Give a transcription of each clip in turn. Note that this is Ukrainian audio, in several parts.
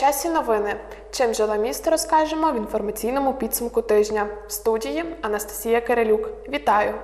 Часі новини. Чим жило місто, розкажемо в інформаційному підсумку тижня. В студії Анастасія Кирилюк. Вітаю!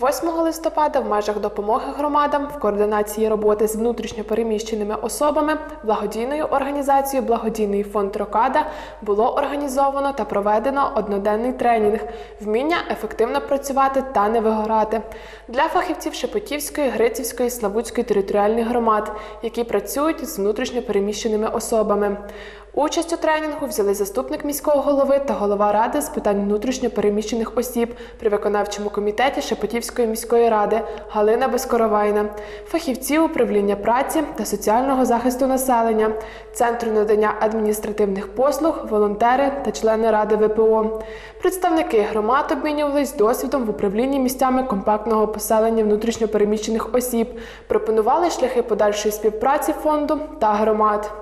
8 листопада в межах допомоги громадам в координації роботи з внутрішньо переміщеними особами благодійною організацією Благодійний фонд Рокада було організовано та проведено одноденний тренінг вміння ефективно працювати та не вигорати для фахівців Шепетівської, Грицівської, Славутської територіальних громад, які працюють з внутрішньо переміщеними особами. Участь у тренінгу взяли заступник міського голови та голова ради з питань внутрішньо переміщених осіб при виконавчому комітеті Шепетівської міської ради Галина Безкоровайна, фахівці управління праці та соціального захисту населення, центру надання адміністративних послуг, волонтери та члени ради ВПО. Представники громад обмінювались досвідом в управлінні місцями компактного поселення внутрішньо переміщених осіб, пропонували шляхи подальшої співпраці фонду та громад.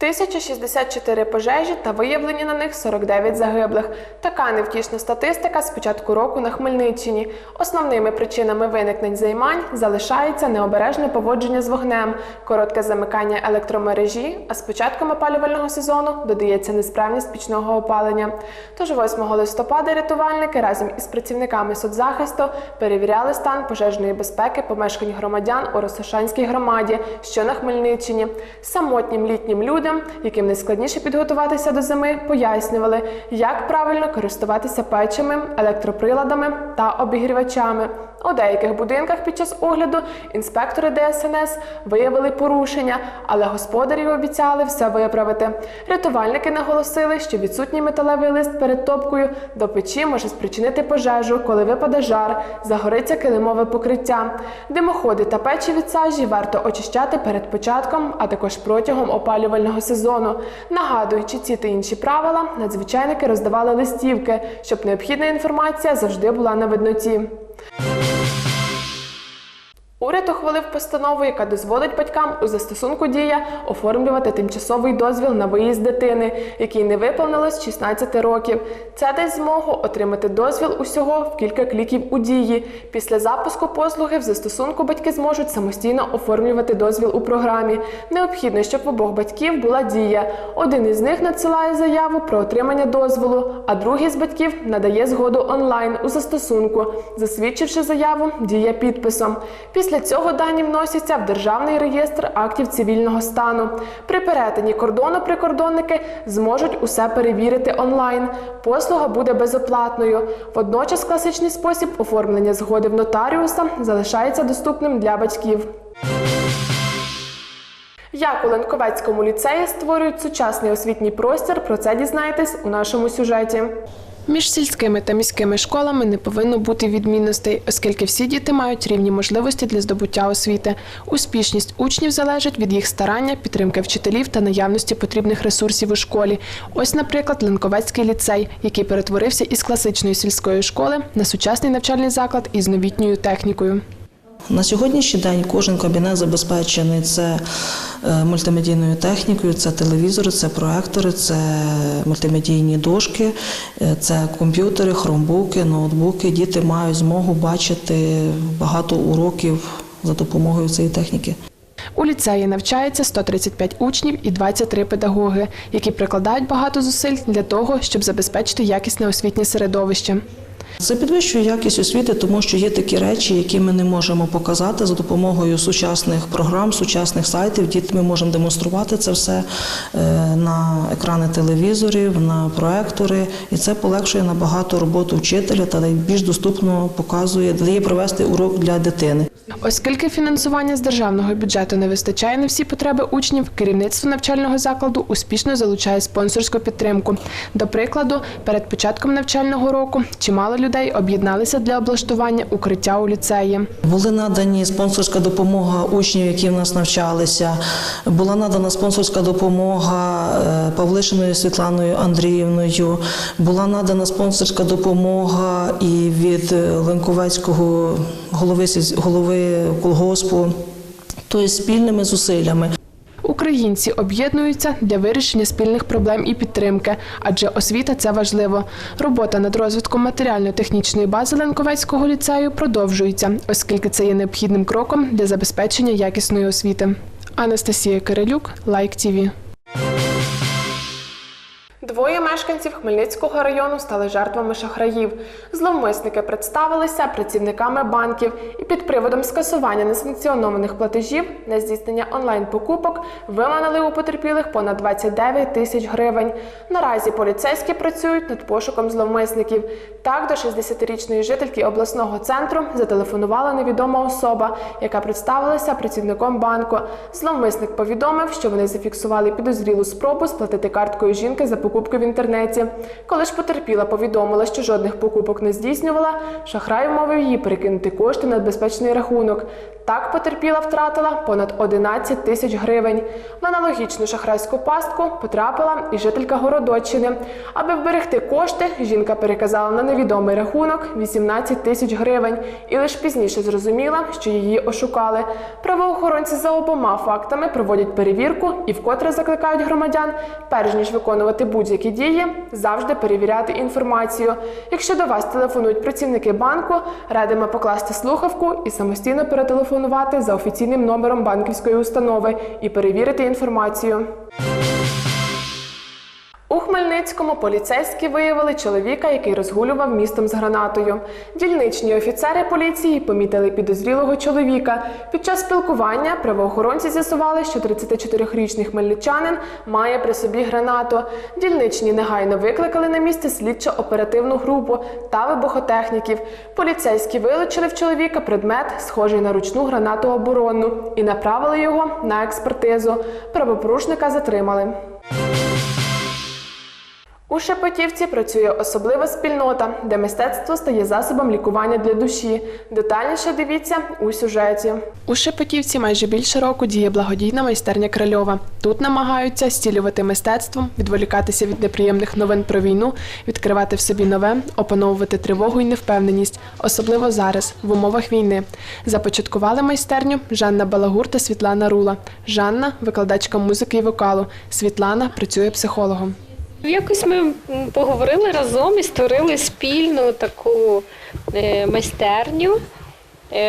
1064 пожежі та виявлені на них 49 загиблих. Така невтішна статистика з початку року на Хмельниччині. Основними причинами виникнень займань залишається необережне поводження з вогнем, коротке замикання електромережі, а з початком опалювального сезону додається несправність пічного опалення. Тож 8 листопада рятувальники разом із працівниками соцзахисту перевіряли стан пожежної безпеки помешкань громадян у Росошанській громаді, що на Хмельниччині. Самотнім літнім людям, яким найскладніше підготуватися до зими, пояснювали, як правильно користуватися печами, електроприладами та обігрівачами. У деяких будинках під час огляду інспектори ДСНС виявили порушення, але господарі обіцяли все виправити. Рятувальники наголосили, що відсутній металевий лист перед топкою до печі може спричинити пожежу, коли випаде жар, загориться килимове покриття. Димоходи та печі від сажі варто очищати перед початком, а також протягом опалювального сезону. Нагадуючи ці та інші правила, надзвичайники роздавали листівки, щоб необхідна інформація завжди була на видноті. Уряд ухвалив постанову, яка дозволить батькам у застосунку дія оформлювати тимчасовий дозвіл на виїзд дитини, якій не виповнилось 16 років. Це дасть змогу отримати дозвіл усього в кілька кліків у дії. Після запуску послуги в застосунку батьки зможуть самостійно оформлювати дозвіл у програмі. Необхідно, щоб в обох батьків була дія. Один із них надсилає заяву про отримання дозволу, а другий з батьків надає згоду онлайн у застосунку, засвідчивши заяву дія підписом. Після цього дані вносяться в Державний реєстр актів цивільного стану. При перетині кордону прикордонники зможуть усе перевірити онлайн. Послуга буде безоплатною. Водночас класичний спосіб оформлення згоди в нотаріуса залишається доступним для батьків. Як у Ленковецькому ліцеї створюють сучасний освітній простір, про це дізнаєтесь у нашому сюжеті. Між сільськими та міськими школами не повинно бути відмінностей, оскільки всі діти мають рівні можливості для здобуття освіти. Успішність учнів залежить від їх старання, підтримки вчителів та наявності потрібних ресурсів у школі. Ось, наприклад, Ленковецький ліцей, який перетворився із класичної сільської школи на сучасний навчальний заклад із новітньою технікою. На сьогоднішній день кожен кабінет забезпечений це е, мультимедійною технікою, це телевізори, це проектори, це мультимедійні дошки, е, це комп'ютери, хромбуки, ноутбуки. Діти мають змогу бачити багато уроків за допомогою цієї техніки. У ліцеї навчається 135 учнів і 23 педагоги, які прикладають багато зусиль для того, щоб забезпечити якісне освітнє середовище. Це підвищує якість освіти, тому що є такі речі, які ми не можемо показати за допомогою сучасних програм, сучасних сайтів. Діти ми можемо демонструвати це все е, на екрани телевізорів, на проектори, і це полегшує набагато роботу вчителя та більш доступно показує, дає провести урок для дитини. Оскільки фінансування з державного бюджету не вистачає на всі потреби учнів, керівництво навчального закладу успішно залучає спонсорську підтримку. До прикладу, перед початком навчального року чимало людей об'єдналися для облаштування укриття у ліцеї. Були надані спонсорська допомога учнів, які в нас навчалися. Була надана спонсорська допомога е, Павлишиною Світланою Андріївною. Була надана спонсорська допомога і від е, Ленковецького голови, голови колгоспу. Тобто спільними зусиллями. Українці об'єднуються для вирішення спільних проблем і підтримки, адже освіта це важливо. Робота над розвитком матеріально-технічної бази Ленковецького ліцею продовжується, оскільки це є необхідним кроком для забезпечення якісної освіти. Анастасія Кирилюк, Лайк ТІВІ. Двоє мешканців Хмельницького району стали жертвами шахраїв. Зловмисники представилися працівниками банків і під приводом скасування несанкціонованих платежів на здійснення онлайн-покупок виманили у потерпілих понад 29 тисяч гривень. Наразі поліцейські працюють над пошуком зловмисників. Так, до 60-річної жительки обласного центру зателефонувала невідома особа, яка представилася працівником банку. Зловмисник повідомив, що вони зафіксували підозрілу спробу сплатити карткою жінки за покупки в інтернеті. Коли ж потерпіла повідомила, що жодних покупок не здійснювала, шахрай вмовив її перекинути кошти на безпечний рахунок. Так потерпіла втратила понад 11 тисяч гривень. В аналогічну шахрайську пастку потрапила і жителька Городоччини. Аби вберегти кошти, жінка переказала на невідомий рахунок 18 тисяч гривень і лише пізніше зрозуміла, що її ошукали. Правоохоронці за обома фактами проводять перевірку і вкотре закликають громадян, перш ніж виконувати будь-які дії, завжди перевіряти інформацію. Якщо до вас телефонують працівники банку, радимо покласти слухавку і самостійно перетелефонувати за офіційним номером банківської установи і перевірити інформацію. У Хмельницькому поліцейські виявили чоловіка, який розгулював містом з гранатою. Дільничні офіцери поліції помітили підозрілого чоловіка. Під час спілкування правоохоронці з'ясували, що 34-річний хмельничанин має при собі гранату. Дільничні негайно викликали на місце слідчо-оперативну групу та вибухотехніків. Поліцейські вилучили в чоловіка предмет, схожий на ручну гранату оборонну, і направили його на експертизу. Правопорушника затримали. У Шепетівці працює особлива спільнота, де мистецтво стає засобом лікування для душі. Детальніше дивіться у сюжеті. У Шепетівці майже більше року діє благодійна майстерня Крильова. Тут намагаються стілювати мистецтвом, відволікатися від неприємних новин про війну, відкривати в собі нове, опановувати тривогу і невпевненість, особливо зараз, в умовах війни. Започаткували майстерню Жанна Балагур та Світлана Рула. Жанна викладачка музики і вокалу. Світлана працює психологом. Якось ми поговорили разом і створили спільну таку е, майстерню. Е,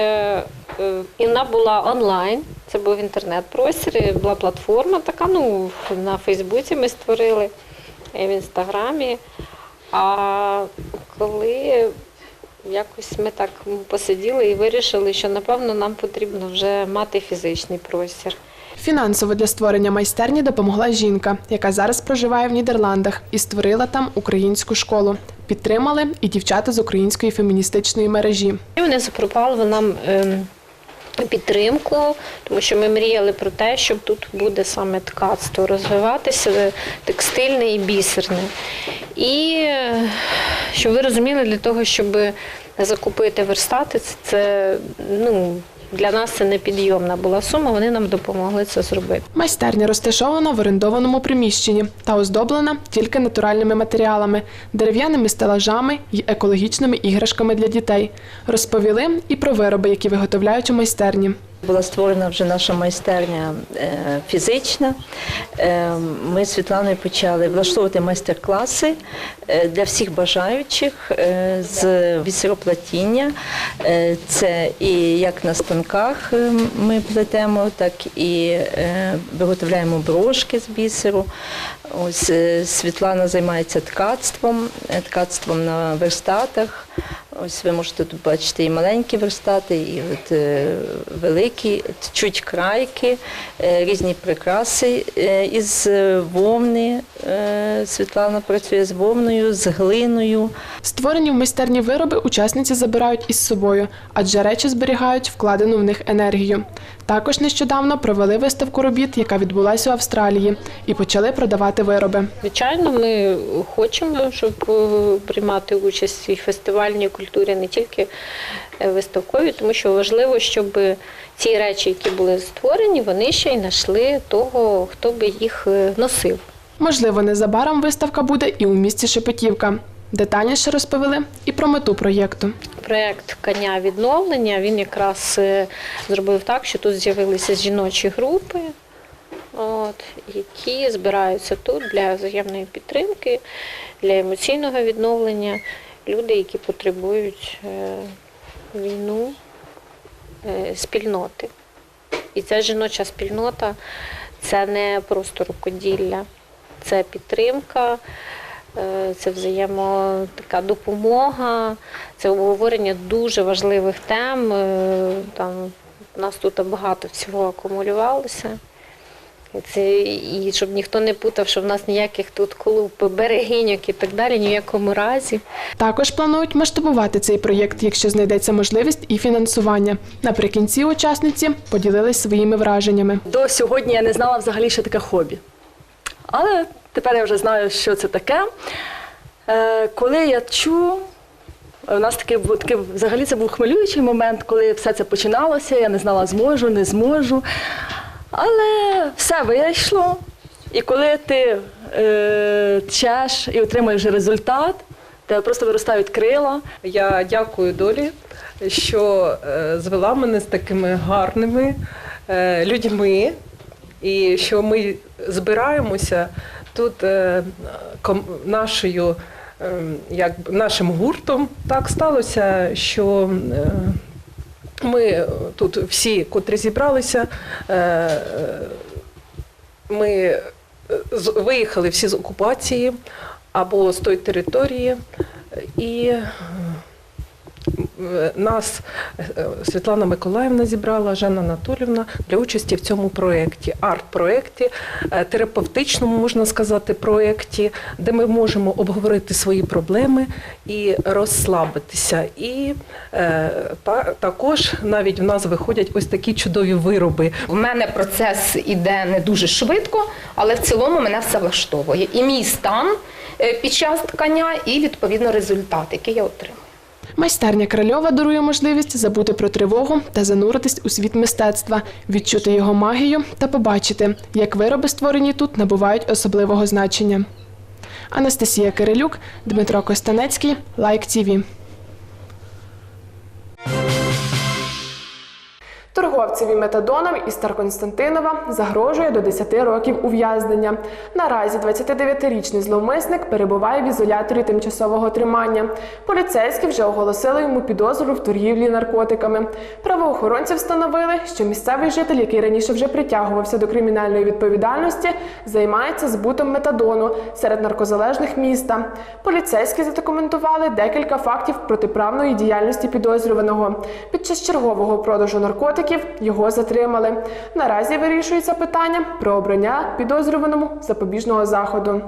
е, і вона була онлайн. Це був інтернет-простір, була платформа така. Ну, на Фейсбуці ми створили, в інстаграмі. А коли якось ми так посиділи і вирішили, що напевно нам потрібно вже мати фізичний простір. Фінансово для створення майстерні допомогла жінка, яка зараз проживає в Нідерландах і створила там українську школу. Підтримали і дівчата з української феміністичної мережі. Вони запропонували нам ем, підтримку, тому що ми мріяли про те, щоб тут буде саме ткацтво розвиватися, текстильне і бісерне. І е, щоб ви розуміли, для того, щоб закупити верстати, це ну, для нас це непідйомна була сума, вони нам допомогли це зробити. Майстерня розташована в орендованому приміщенні та оздоблена тільки натуральними матеріалами, дерев'яними стелажами й екологічними іграшками для дітей. Розповіли і про вироби, які виготовляють у майстерні. Була створена вже наша майстерня е, фізична. Е, Ми з Світланою почали влаштовувати майстер-класи е, для всіх бажаючих з бісероплатіння. Е, Це і як на станках ми плетемо, так і виготовляємо брошки з бісеру. Ось Світлана займається ткацтвом, ткацтвом на верстатах. Ось ви можете тут бачити і маленькі верстати, і от е, великі, чуть крайки, е, різні прикраси е, із вовни. Світлана працює з вовною, з глиною. Створені в майстерні вироби учасниці забирають із собою, адже речі зберігають вкладену в них енергію. Також нещодавно провели виставку робіт, яка відбулася у Австралії, і почали продавати вироби. Звичайно, ми хочемо, щоб е, приймати участь у фестивальній культурі, не тільки е, виставковій, тому що важливо, щоб ці речі, які були створені, вони ще й знайшли того, хто би їх е, носив. Можливо, незабаром виставка буде і у місті Шепетівка. Детальніше розповіли і про мету проєкту. Проєкт коня відновлення він якраз е, зробив так, що тут з'явилися жіночі групи. от, які збираються тут для взаємної підтримки, для емоційного відновлення. Люди, які потребують е, війну, е, спільноти. І ця жіноча спільнота це не просто рукоділля, це підтримка, це взаємо така допомога, це обговорення дуже важливих тем. е, Там у нас тут багато всього акумулювалося. І Це, і щоб ніхто не путав, що в нас ніяких тут клуб, берегиньок і так далі, ні в якому разі. Також планують масштабувати цей проєкт, якщо знайдеться можливість і фінансування. Наприкінці учасниці поділились своїми враженнями. До сьогодні я не знала взагалі, що таке хобі. Але тепер я вже знаю, що це таке. Е, коли я чую, у нас такий, був- такий взагалі це був хвилюючий момент, коли все це починалося, я не знала, зможу, не зможу. Але все вийшло. І коли ти е, тчеш і отримуєш результат, тебе просто виростають крила. Я дякую долі, що е, звела мене з такими гарними е, людьми, і що ми збираємося тут е, нашою, е, як нашим гуртом. Так сталося, що е, ми тут всі, котрі зібралися, е, е, ми е, з- виїхали всі з окупації або з тої території, і е, нас е, Світлана Миколаївна зібрала, Жанна Анатолівна для участі в цьому проєкті, арт-проєкті, е, терапевтичному, можна сказати, проєкті, де ми можемо обговорити свої проблеми і розслабитися. І е, та, також навіть в нас виходять ось такі чудові вироби. В мене процес іде не дуже швидко, але в цілому мене все влаштовує. І мій стан е, під час ткання, і відповідно результат, який я отримую. Майстерня Крильова дарує можливість забути про тривогу та зануритись у світ мистецтва, відчути його магію та побачити, як вироби, створені тут, набувають особливого значення. Анастасія Кирилюк, Дмитро Костанецький, Лайк ТІВІ. Торговцеві метадоном із Старконстантинова загрожує до 10 років ув'язнення. Наразі 29-річний зловмисник перебуває в ізоляторі тимчасового тримання. Поліцейські вже оголосили йому підозру в торгівлі наркотиками. Правоохоронці встановили, що місцевий житель, який раніше вже притягувався до кримінальної відповідальності, займається збутом метадону серед наркозалежних міста. Поліцейські задокументували декілька фактів протиправної діяльності підозрюваного. Під час чергового продажу наркотиків його затримали. Наразі вирішується питання про обрання підозрюваному запобіжного заходу.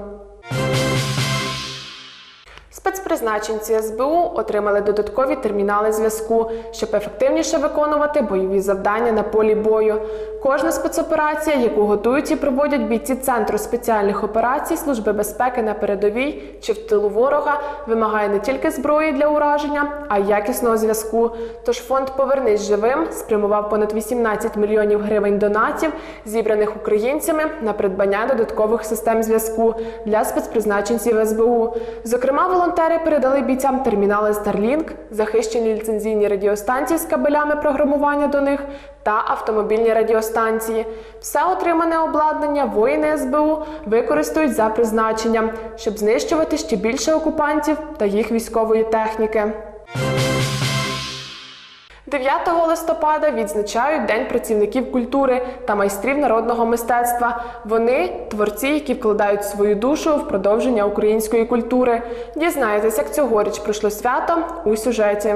Спецпризначенці СБУ отримали додаткові термінали зв'язку, щоб ефективніше виконувати бойові завдання на полі бою. Кожна спецоперація, яку готують і проводять бійці Центру спеціальних операцій Служби безпеки на передовій чи в тилу ворога, вимагає не тільки зброї для ураження, а й якісного зв'язку. Тож фонд Повернись живим спрямував понад 18 мільйонів гривень донатів, зібраних українцями на придбання додаткових систем зв'язку для спецпризначенців СБУ. Зокрема, волонтери передали бійцям термінали Starlink, захищені ліцензійні радіостанції з кабелями програмування до них та автомобільні радіостанції. Все отримане обладнання воїни СБУ використають за призначенням, щоб знищувати ще більше окупантів та їх військової техніки. 9 листопада відзначають День працівників культури та майстрів народного мистецтва. Вони творці, які вкладають свою душу в продовження української культури. Дізнаєтесь, як цьогоріч пройшло свято у сюжеті.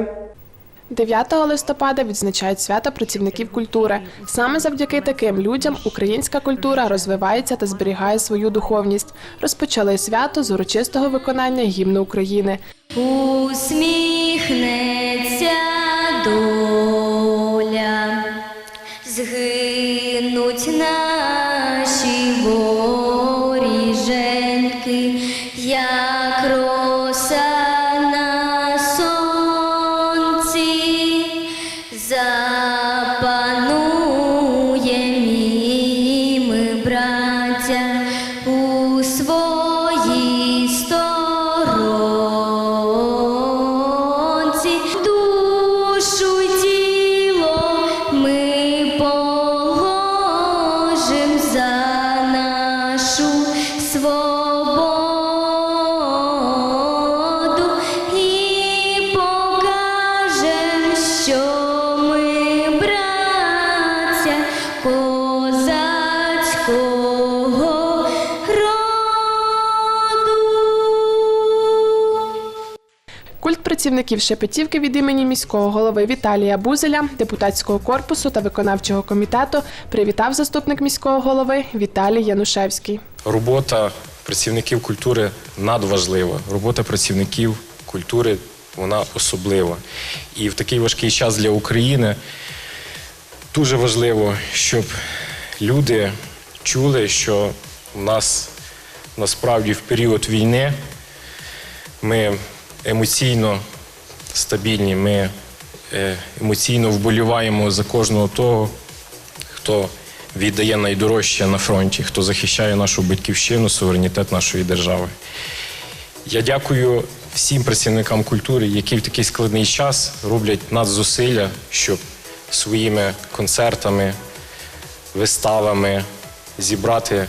9 листопада відзначають свято працівників культури. Саме завдяки таким людям українська культура розвивається та зберігає свою духовність. Розпочали свято з урочистого виконання гімну України. Усміхнеться доля, згинуть Працівників Шепетівки від імені міського голови Віталія Бузеля, депутатського корпусу та виконавчого комітету привітав заступник міського голови Віталій Янушевський. Робота працівників культури надважлива. Робота працівників культури вона особлива. І в такий важкий час для України дуже важливо, щоб люди чули, що в нас насправді в період війни ми емоційно стабільні, ми е, емоційно вболіваємо за кожного того, хто віддає найдорожче на фронті, хто захищає нашу батьківщину, суверенітет нашої держави. Я дякую всім працівникам культури, які в такий складний час роблять надзусилля, щоб своїми концертами, виставами зібрати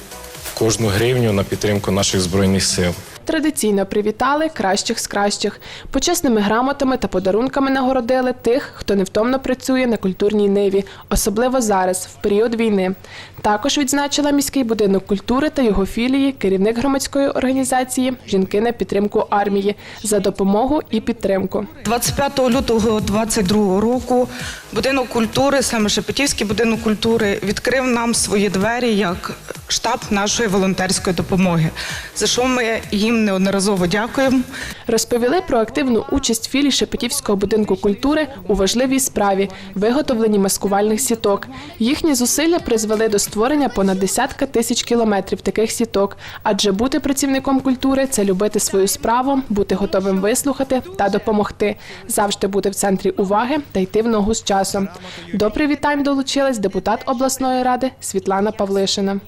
кожну гривню на підтримку наших збройних сил. Традиційно привітали кращих з кращих. Почесними грамотами та подарунками нагородили тих, хто невтомно працює на культурній ниві, особливо зараз, в період війни. Також відзначила міський будинок культури та його філії, керівник громадської організації Жінки на підтримку армії за допомогу і підтримку. 25 лютого 2022 року будинок культури, саме Шепетівський будинок культури, відкрив нам свої двері як штаб нашої волонтерської допомоги, за що ми їм неодноразово дякуємо. Розповіли про активну участь філій Шепетівського будинку культури у важливій справі виготовленні маскувальних сіток. Їхні зусилля призвели до створення понад десятка тисяч кілометрів таких сіток. Адже бути працівником культури це любити свою справу, бути готовим вислухати та допомогти, завжди бути в центрі уваги та йти в ногу з часом. До привітань долучилась депутат обласної ради Світлана Павлишина.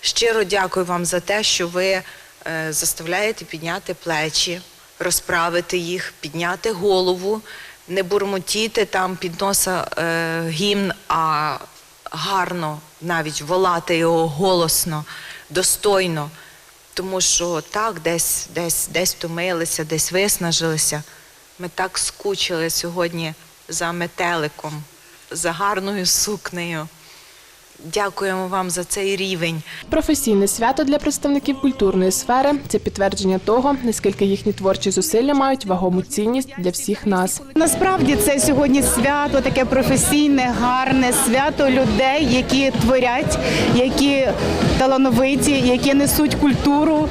Щиро дякую вам за те, що ви заставляєте підняти плечі, розправити їх, підняти голову, не бурмотіти там під носа е, гімн, а гарно навіть волати його голосно, достойно. Тому що так, десь, десь, десь втомилися, десь виснажилися. Ми так скучили сьогодні за метеликом, за гарною сукнею. Дякуємо вам за цей рівень. Професійне свято для представників культурної сфери це підтвердження того, наскільки їхні творчі зусилля мають вагому цінність для всіх нас. Насправді це сьогодні свято, таке професійне, гарне свято людей, які творять, які талановиті, які несуть культуру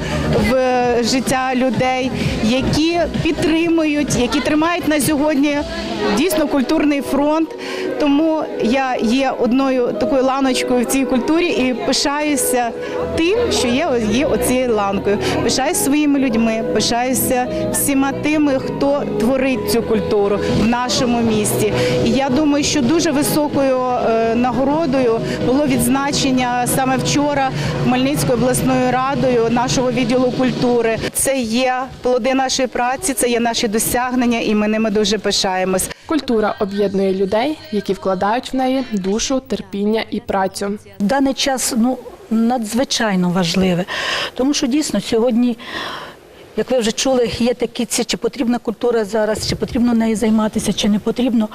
в життя людей, які підтримують, які тримають на сьогодні дійсно культурний фронт. Тому я є одною такою ланочкою в цій культурі і пишаюся тим, що є, є оцією ланкою. Пишаюся своїми людьми, пишаюся всіма тими, хто творить цю культуру в нашому місті. І я думаю, що дуже високою е, нагородою було відзначення саме вчора Хмельницькою обласною радою нашого відділу культури. Це є плоди нашої праці, це є наші досягнення, і ми ними дуже пишаємось. Культура об'єднує людей, які вкладають в неї душу, терпіння і працю. В даний час ну, надзвичайно важливе, тому що дійсно сьогодні. Як ви вже чули, є такі ці, чи потрібна культура зараз, чи потрібно нею займатися, чи не потрібно.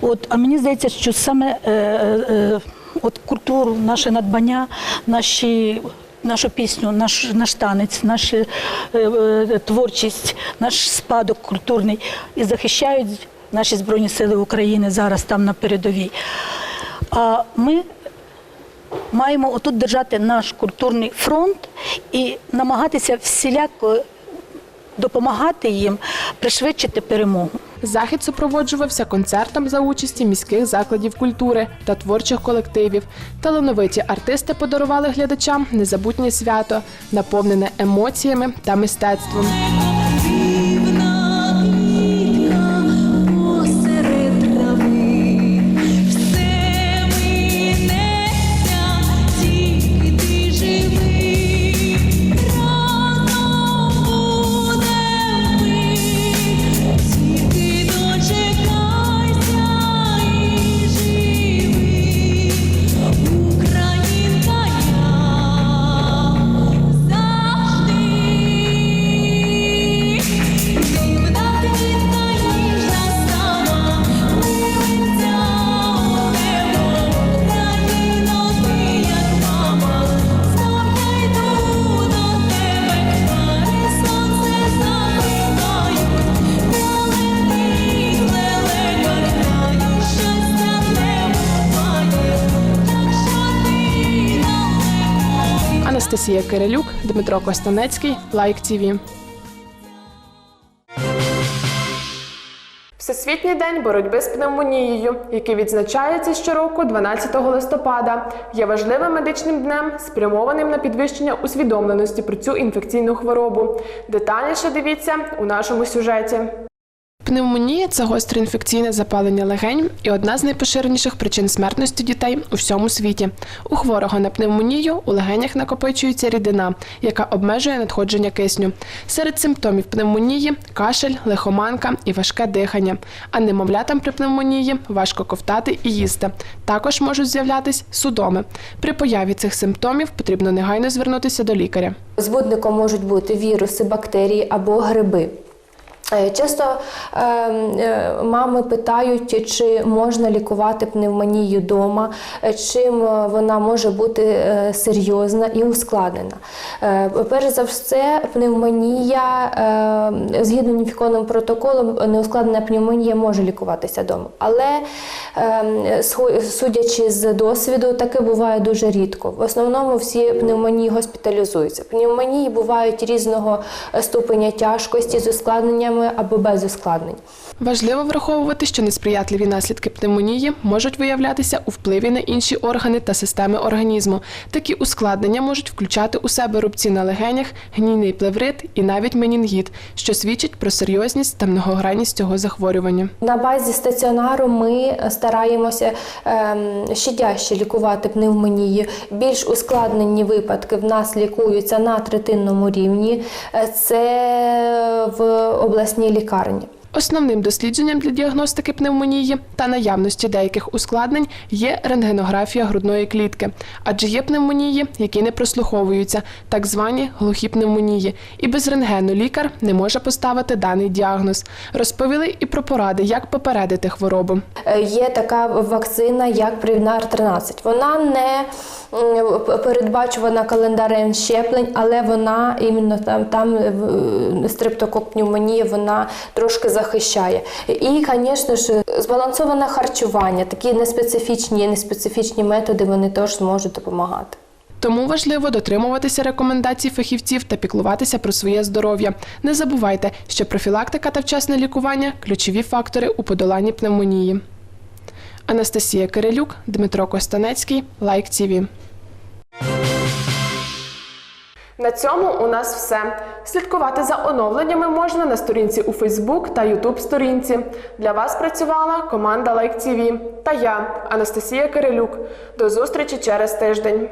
От, а мені здається, що саме е, е, от культуру, наше надбання, наші, нашу пісню, наш, наш танець, нашу е, е, творчість, наш спадок культурний і захищають наші Збройні Сили України зараз там на передовій. А ми маємо отут держати наш культурний фронт і намагатися всіляко допомагати їм пришвидшити перемогу. Захід супроводжувався концертом за участі міських закладів культури та творчих колективів. Талановиті артисти подарували глядачам незабутнє свято, наповнене емоціями та мистецтвом. Анастасія Кирилюк, Дмитро Костанецький, Лайк ТІВІ. Всесвітній день боротьби з пневмонією, який відзначається щороку 12 листопада, є важливим медичним днем, спрямованим на підвищення усвідомленості про цю інфекційну хворобу. Детальніше дивіться у нашому сюжеті. Пневмонія це гостре інфекційне запалення легень і одна з найпоширеніших причин смертності дітей у всьому світі. У хворого на пневмонію у легенях накопичується рідина, яка обмежує надходження кисню. Серед симптомів пневмонії кашель, лихоманка і важке дихання. А немовлятам при пневмонії важко ковтати і їсти. Також можуть з'являтись судоми. При появі цих симптомів потрібно негайно звернутися до лікаря. Збудником можуть бути віруси, бактерії або гриби. Е, Часто е, е, мами питають, чи можна лікувати пневмонію вдома, е, чим вона може бути серйозна і ускладнена. Перш за все, пневмонія, е, згідно уніфікованим протоколом, неускладнена пневмонія може лікуватися вдома. Але е, судячи з досвіду, таке буває дуже рідко. В основному всі пневмонії госпіталізуються. Пневмонії бувають різного ступеня тяжкості з ускладненнями або без ускладнень. Важливо враховувати, що несприятливі наслідки пневмонії можуть виявлятися у впливі на інші органи та системи організму. Такі ускладнення можуть включати у себе рубці на легенях, гнійний плеврит і навіть менінгіт, що свідчить про серйозність та многогранність цього захворювання. На базі стаціонару ми стараємося ем, щодяще лікувати пневмонію. Більш ускладнені випадки в нас лікуються на третинному рівні. Е, Це в обласній лікарні. Основним дослідженням для діагностики пневмонії та наявності деяких ускладнень є рентгенографія грудної клітки, адже є пневмонії, які не прослуховуються, так звані глухі пневмонії, і без рентгену лікар не може поставити даний діагноз. Розповіли і про поради, як попередити хворобу. Е, Є така вакцина, як Привнар 13. Вона не передбачувана календарем щеплень, але вона іменно там, там е, в- стрептокок пневмонія, вона трошки захищає. І, звісно ж, збалансоване харчування, такі неспецифічні, неспецифічні методи, вони теж зможуть допомагати. Тому важливо дотримуватися рекомендацій фахівців та піклуватися про своє здоров'я. Не забувайте, що профілактика та вчасне лікування ключові фактори у подоланні пневмонії. Анастасія Кирилюк, Дмитро Костанецький, Лайк ТІВІ. На цьому у нас все. Слідкувати за оновленнями можна на сторінці у Фейсбук та Ютуб сторінці. Для вас працювала команда Лайк ТІВІ та я, Анастасія Кирилюк. До зустрічі через тиждень.